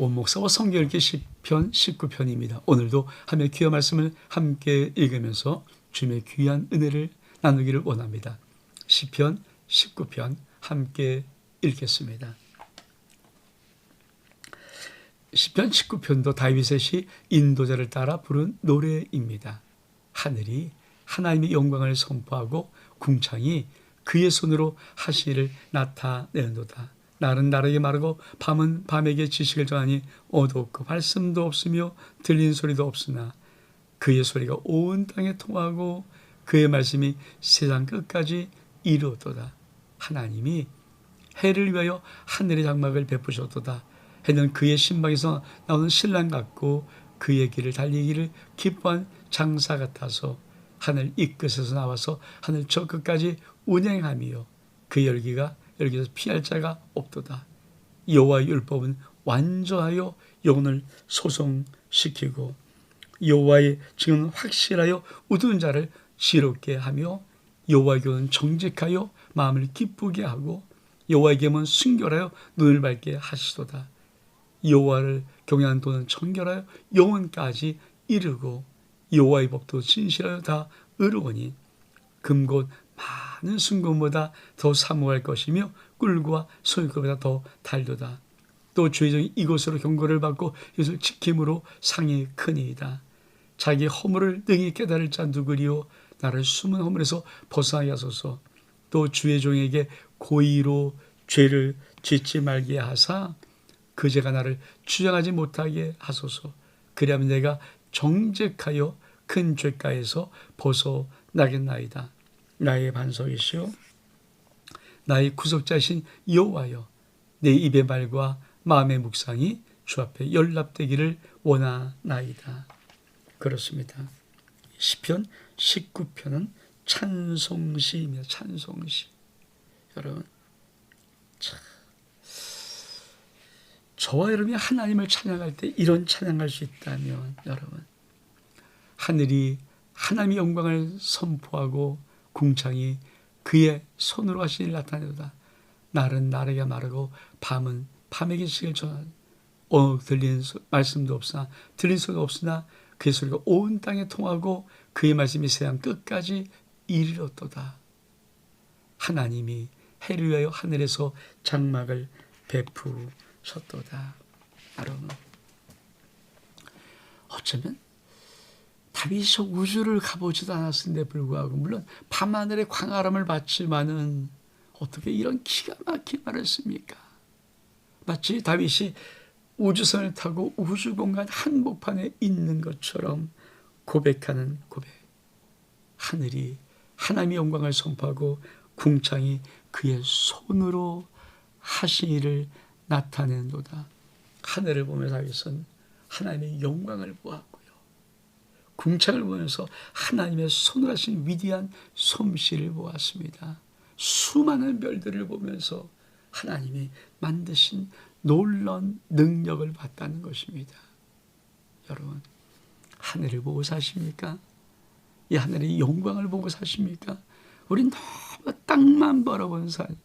원목사와 성경 읽기 10편 19편입니다. 오늘도 하며 귀한 말씀을 함께 읽으면서 주님의 귀한 은혜를 나누기를 원합니다. 10편 19편 함께 읽겠습니다. 10편 19편도 다윗의 시 인도자를 따라 부른 노래입니다. 하늘이 하나님의 영광을 선포하고 궁창이 그의 손으로 하시를 나타내는도다. 날은 날에게 마르고 밤은 밤에게 지식을 전하니 어둡고 말씀도 없으며 들리는 소리도 없으나 그의 소리가 온 땅에 통하고 그의 말씀이 세상 끝까지 이루어도다. 하나님이 해를 위하여 하늘의 장막을 베푸셨도다. 해는 그의 신방에서 나오는 신랑 같고 그의 길을 달리기를 기뻐한 장사 같아서 하늘 이 끝에서 나와서 하늘 저 끝까지 운행하며 그 열기가 열기에서 피할 자가 없도다. 여호와의 율법은 완전하여 영혼을 소송시키고 여호와의 증은 확실하여 우둔 자를 지롭게 하며 여호와의 교는 정직하여 마음을 기쁘게 하고 여호와의 계명은 순결하여 눈을 밝게 하시도다. 여호와를 경외하는 도는 청결하여 영혼까지 이르고 여호와의 법도 진실하여 다 의로우니 금곧 많은 순금보다 더 사모할 것이며 꿀과 소유보다 더 달도다. 또 주의 종이 이곳으로 경고를 받고 이것을 지킴으로 상이 크니이다. 자기 허물을 능히 깨달을 자 누구리요 나를 숨은 허물에서 벗어나게 하소서. 또 주의 종에게 고의로 죄를 짓지 말게 하사 그 죄가 나를 주장하지 못하게 하소서. 그리하면 내가 정직하여 큰 죄가에서 벗어나겠나이다. 나의 반석이시오. 나의 구속자신 여호와여. 내 입의 말과 마음의 묵상이 주 앞에 연락되기를 원하나이다. 그렇습니다. 시편 19편은 찬송시입니다. 찬송시. 여러분, 참. 저와 여러분이 하나님을 찬양할 때 이런 찬양할 수 있다면 여러분 하늘이 하나님의 영광을 선포하고 궁창이 그의 손으로 일 나타내도다. 날은 날에게 마르고 밤은 밤에게 시를 전하니 어 들리는 소, 말씀도 없으나 들린 소리가 없으나 그의 소리가 온 땅에 통하고 그의 말씀이 세상 끝까지 이르렀도다. 하나님이 해를 위하여 하늘에서 장막을 베푸셨도다. 여러분 어쩌면 다윗이 우주를 가보지도 않았는데 불구하고 물론 밤하늘의 광활함을 봤지만은 어떻게 이런 기가 막힌 말을 씁니까? 마치 다윗이 우주선을 타고 우주 공간 한복판에 있는 것처럼 고백하는 고백. 하늘이 하나님의 영광을 선포하고 궁창이 그의 손으로 하신 일을 나타낸도다. 하늘을 보며 다윗은 하나님의 영광을 보았고요. 궁창을 보면서 하나님의 손을 하신 위대한 솜씨를 보았습니다. 수많은 별들을 보면서 하나님이 만드신 놀라운 능력을 봤다는 것입니다. 여러분, 하늘을 보고 사십니까? 이 하늘의 영광을 보고 사십니까? 우린 너무 땅만 바라보는 사니까.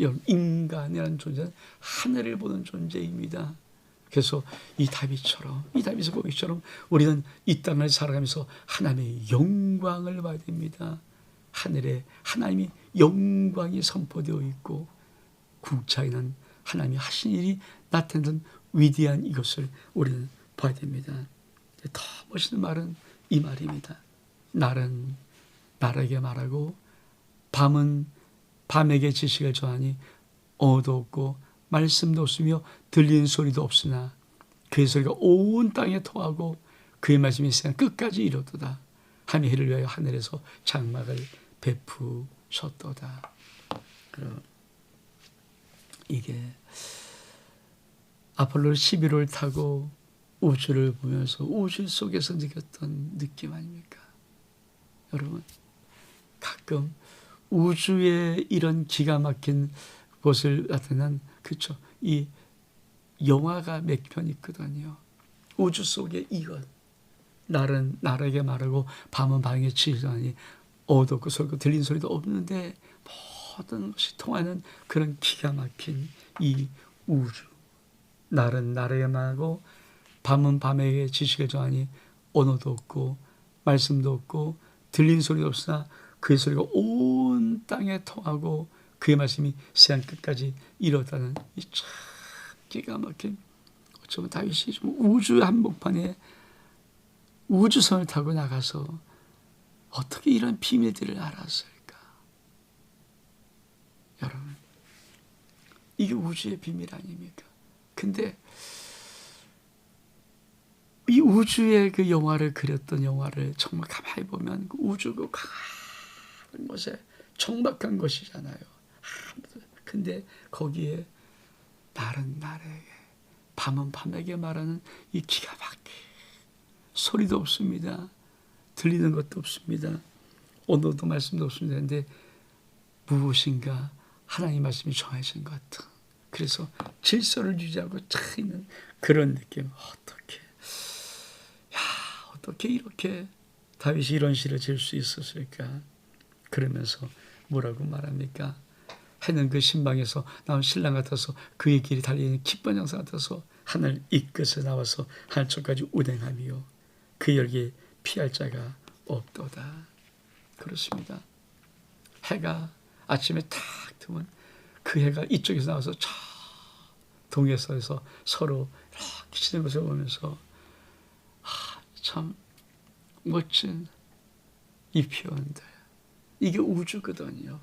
여러분, 인간이라는 존재는 하늘을 보는 존재입니다. 그래서 이 다윗처럼, 이 다윗의 고백처럼 우리는 이 땅을 살아가면서 하나님의 영광을 봐야 됩니다. 하늘에 하나님이 영광이 선포되어 있고 궁창에는 하나님이 하신 일이 나타내는 위대한 이것을 우리는 봐야 됩니다. 더 멋있는 말은 이 말입니다. 날은 날에게 말하고 밤은 밤에게 지식을 전하니 어두없고 말씀도 없으며 들리는 소리도 없으나 그의 소리가 온 땅에 통하고 그의 말씀이 세상 끝까지 이르도다. 하늘 해를 위하여 하늘에서 장막을 베푸셨도다. 그럼 이게 아폴로 11호를 타고 우주를 보면서 우주 속에서 느꼈던 느낌 아닙니까? 여러분, 가끔 우주의 이런 기가 막힌 곳을 나타난, 그쵸. 이 영화가 몇 편 있거든요. 우주 속의 이것. 날은 날에게 말하고 밤은 밤에 치자니 어둡고 소리고 들린 소리도 없는데 모든 것이 통하는 그런 기가 막힌 이 우주. 날은 날에게만 하고 밤은 밤에게 지식을 정하니 언어도 없고 말씀도 없고 들린 소리도 없으나 그의 소리가 온 땅에 통하고 그의 말씀이 세상 끝까지 이뤘다는 이참 기가 막힌 어쩌면 다윗이 좀 우주 한복판에 우주선을 타고 나가서 어떻게 이런 비밀들을 알았을까? 여러분, 이게 우주의 비밀 아닙니까? 근데 이 우주의 그 영화를 그렸던 영화를 정말 가만히 보면 그 우주 그 강한 것에 정박한 것이잖아요. 근데 거기에 날은 날에게 밤은 밤에게 말하는 이 기가 막힌 소리도 없습니다. 들리는 것도 없습니다. 언어도 말씀도 없습니다. 근데 무엇인가 하나님 말씀이 정해진 것 같은 그래서 질서를 유지하고 차 있는 그런 느낌. 어떻게 야 어떻게 이렇게 다윗이 이런 시를 지을 수 있었을까? 그러면서 뭐라고 말합니까? 해는 그 신방에서 나온 신랑 같아서 그의 길이 달리는 기쁜 형사 같아서 하늘 이끝에 나와서 하늘까지 운행하며 그 열기에 피할 자가 없도다. 그렇습니다. 해가 아침에 탁 뜨면 그 해가 이쪽에서 나와서 저 동에서에서 서로 이렇게 치는 것을 보면서 아, 참 멋진 이 표현들. 이게 우주거든요.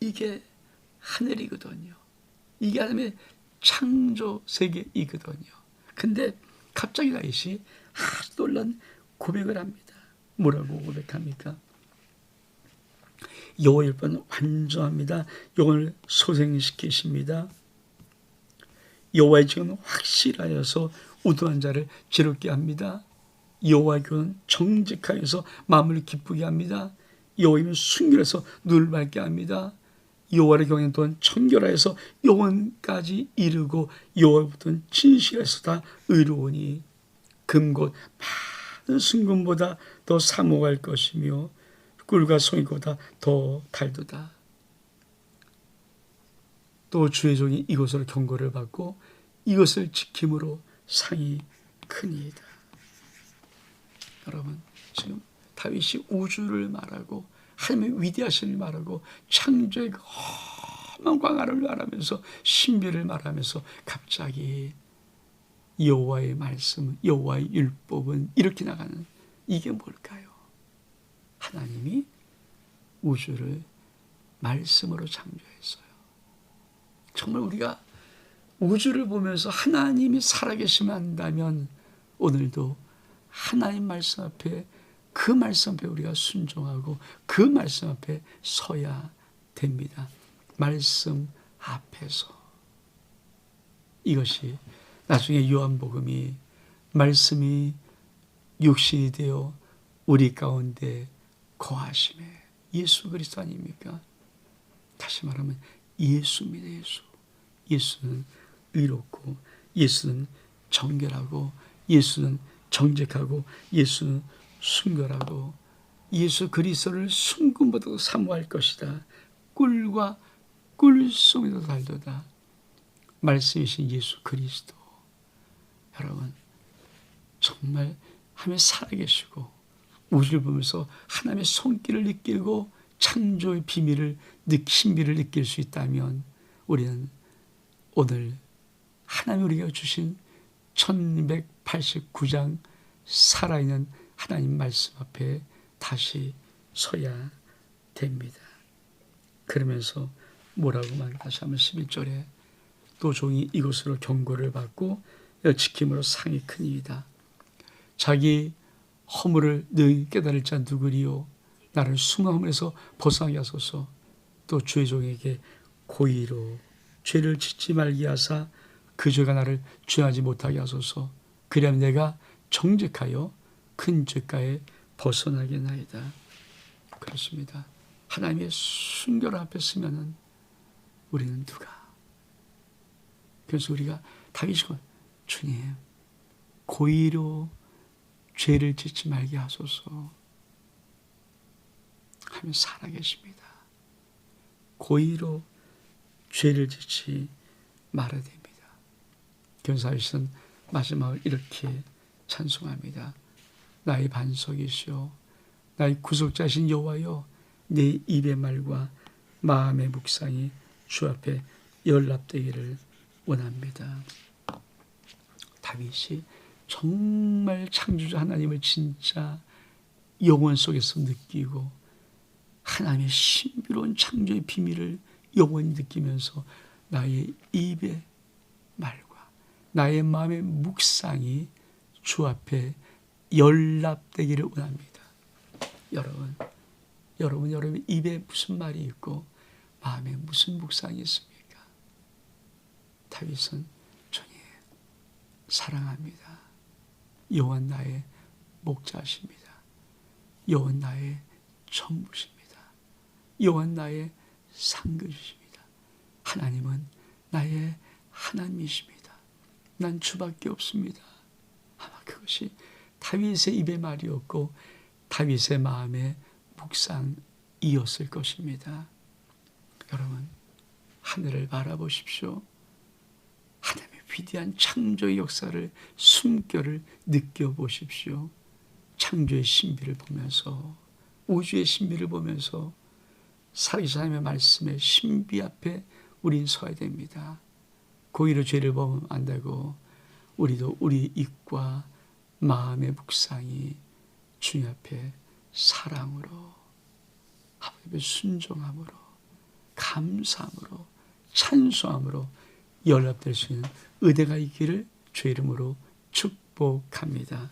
이게 하늘이거든요. 이게 하나님의 창조 세계이거든요. 근데 갑자기 다윗이 아주 놀란 고백을 합니다. 뭐라고 고백합니까? 여호와의 번 완전합니다. 영을 소생시키십니다. 여호와의 증은 확실하여서 우두한 자를 지롭게 합니다. 여호와의 교는 정직하여서 마음을 기쁘게 합니다. 여호와의 순결해서 눈을 밝게 합니다. 여호와의 경외는 또한 청결하여서 영원까지 이르고 여호와부터 진실해서 다 의로우니 금곧 많은 순금보다 더 사모할 것이며 꿀과 송이보다 더 달도다. 또 주의 종이 이것으로 경고를 받고 이것을 지킴으로 상이 크니이다. 여러분 지금 다윗이 우주를 말하고 하나님의 위대하심을 말하고 창조의 그 험한 광활을 말하면서 신비를 말하면서 갑자기 여호와의 말씀, 여호와의 율법은 이렇게 나가는 이게 뭘까요? 하나님이 우주를 말씀으로 창조했어요. 정말 우리가 우주를 보면서 하나님이 살아계시면 한다면 오늘도 하나님 말씀 앞에 그 말씀 앞에 우리가 순종하고 그 말씀 앞에 서야 됩니다. 말씀 앞에서. 이것이 나중에 요한복음이 말씀이 육신이 되어 우리 가운데 거하심에 예수 그리스도 아닙니까? 다시 말하면 예수입니다. 예수. 예수는 의롭고 예수는 정결하고 예수는 정직하고 예수는 순결하고 예수 그리스도를 순금보다 사모할 것이다. 꿀과 꿀송이도 달도다. 말씀이신 예수 그리스도. 여러분 정말 하나님 살아계시고 우주를 보면서 하나님의 손길을 느끼고 창조의 비밀을 신비를 느낄 수 있다면 우리는 오늘 하나님 우리가 주신 1289장 살아있는 하나님 말씀 앞에 다시 서야 됩니다. 그러면서 뭐라고 말 다시 한번 11절에 또 종이 이것으로 경고를 받고 지킴으로 상이 크니이다. 자기 허물을 늘 깨달을 자 누구리요? 나를 숨은 허물에서 벗어나게 하소서. 또 주의 종에게 고의로 죄를 짓지 말게 하사 그 죄가 나를 죄하지 못하게 하소서. 그리하면 내가 정직하여 큰 죄가에 벗어나게 나이다. 그렇습니다. 하나님의 순결 앞에 서면은 우리는 누가? 그래서 우리가 다윗이 주님, 고의로 죄를 짓지 말게 하소서 하며 살아계십니다. 고의로 죄를 짓지 말아야 됩니다. 박경사이신 마지막을 이렇게 찬송합니다. 나의 반석이시오 나의 구속자신 여호와여 내 입의 말과 마음의 묵상이 주 앞에 연락되기를 원합니다. 다윗이 정말 창조자 하나님을 진짜 영혼 속에서 느끼고 하나님의 신비로운 창조의 비밀을 영원히 느끼면서 나의 입의 말과 나의 마음의 묵상이 주 앞에 연락되기를 원합니다. 여러분, 여러분, 여러분 입에 무슨 말이 있고 마음에 무슨 묵상이 있습니까? 다윗은 종이 사랑합니다. 여호와 나의 목자십니다. 여호와 나의 전부십니다. 여호와 나의 상급이십니다. 하나님은 나의 하나님이십니다. 난 주밖에 없습니다. 아마 그것이 다윗의 입의 말이었고 다윗의 마음의 묵상이었을 것입니다. 여러분 하늘을 바라보십시오. 하나님의 위대한 창조의 역사를 숨결을 느껴보십시오. 창조의 신비를 보면서 우주의 신비를 보면서 살아계신 말씀의 신비 앞에 우린 서야 됩니다. 고의로 죄를 되고 우리도 우리 입과 마음의 묵상이 주님 앞에 사랑으로 하나님의 순종함으로 감사함으로 찬송함으로 연락될 수 있는 의대가 있기를 주 이름으로 축복합니다.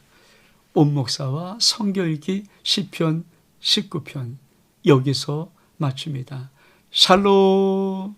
온 목사와 성경 읽기 시편 19편 여기서 마칩니다. 샬롬